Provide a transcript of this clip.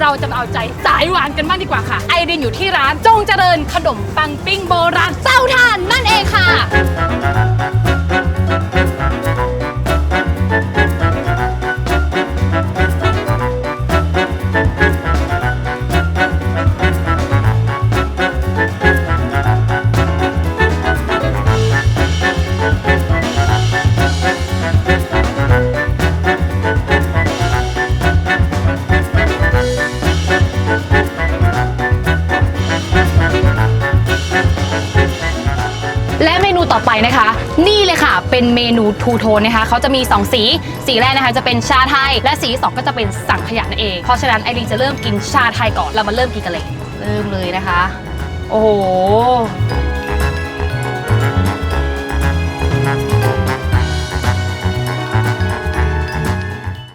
เราจะมาเอาใจสายหวานกันบ้างดีกว่าค่ะ ไอรินอยู่ที่ร้านจงเจริญขนมปังปิ้งโบราณเจ้าท่านนั่นเองค่ะ และเมนูต่อไปนะคะ นี่เลยค่ะ เป็นเมนูทูโทนนะคะเขาจะมี 2 สี สีแรกนะคะ จะเป็นชาไทย และสีสองก็จะเป็นสังขยานั่นเอง เพราะฉะนั้นไอรีนจะเริ่มกินชาไทยก่อนเรามาเริ่มกินกันเลย เริ่มเลยนะคะ โอ้โห